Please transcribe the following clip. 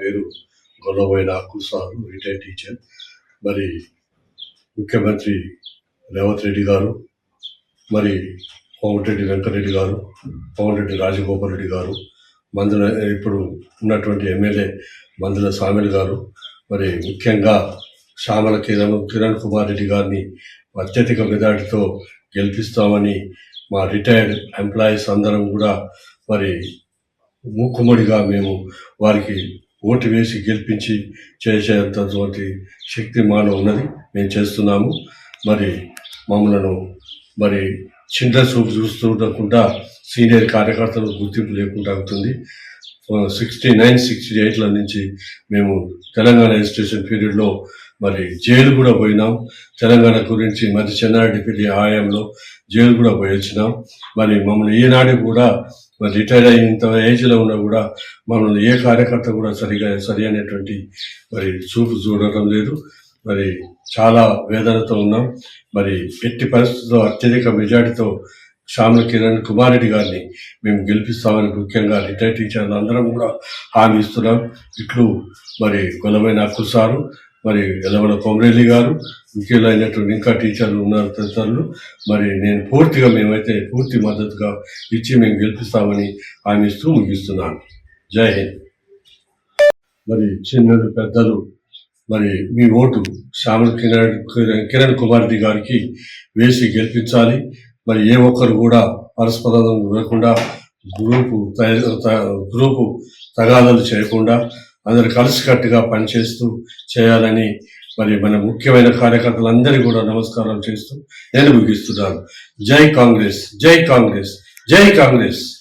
పేరు గొల్లబోయిన sir retired teacher. మరి ముఖ్యమంత్రి రేవంత్ రెడ్డి గారు మరి కోమటిరెడ్డి వెంకటరెడ్డి గారు కోమటిరెడ్డి రాజగోపాల్ రెడ్డి గారు మందుల ఇప్పుడు ఉన్నటువంటి ఎమ్మెల్యే మందుల సామిల్ గారు మరి ముఖ్యంగా శ్యామల కిరణ్ కిరణ్ కుమార్ రెడ్డి గారిని అత్యధిక మెజార్టీతో గెలిపిస్తామని మా రిటైర్డ్ ఎంప్లాయీస్ అందరం కూడా మరి మూకుమ్మడిగా మేము వారికి ఓటు వేసి గెలిపించి చేసేంతటువంటి శక్తి మాలో ఉన్నది మేము చేస్తున్నాము. మరి మమ్మలను మరి చిన్న చూపు చూస్తుండకుండా సీనియర్ కార్యకర్తలు గుర్తింపు లేకుండా అవుతుంది. సిక్స్టీ నైన్ సిక్స్టీ ఎయిట్ల నుంచి మేము తెలంగాణ రిజిస్ట్రేషన్ పీరియడ్లో మరి జైలు కూడా పోయినాం. తెలంగాణ గురించి మరి చెన్నారెడ్డిపల్లి ఆయంలో జైలు కూడా పోయి వచ్చినాం మరి మమ్మల్ని ఈనాడు కూడా మరి రిటైర్ అయినంత ఏజ్లో ఉన్నా కూడా మమ్మల్ని ఏ కార్యకర్త కూడా సరిగా సరి అనేటువంటి మరి చూపు చూడటం లేదు. మరి చాలా వేదనతో ఉన్నాం. మరి ఎట్టి పరిస్థితుల్లో అత్యధిక మెజార్టీతో శ్యామల కిరణ్ కుమార్ రెడ్డి గారిని మేము గెలిపిస్తామని ముఖ్యంగా రిటైర్ టీచర్లు అందరం కూడా హామీ ఇస్తున్నాం. ఇట్లు మరి కొలమైన హక్కు సారు మరి ఎలవల కొమరెల్లి గారు ముఖ్యులైనటువంటి ఇంకా టీచర్లు ఉన్నారు తదితరులు. మరి నేను పూర్తిగా మేమైతే పూర్తి మద్దతుగా ఇచ్చి మేము గెలిపిస్తామని హామీ ముగిస్తున్నాను. జై హింద్. మరి చిన్నలు పెద్దలు మరి మీ ఓటు శ్యామల కిరణ్ కిరణ్ కుమార్ది గారికి వేసి గెలిపించాలి. మరి ఏ ఒక్కరు కూడా పరస్పరం లేకుండా గ్రూపు తయారు త- గ్రూపు తగాదాలు చేయకుండా అందరు కలిసికట్టుగా పనిచేస్తూ చేయాలని మరి మన ముఖ్యమైన కార్యకర్తలందరికీ కూడా నమస్కారాలు చేస్తూ నేను ముగిస్తున్నాను. జై కాంగ్రెస్ జై కాంగ్రెస్ జై కాంగ్రెస్.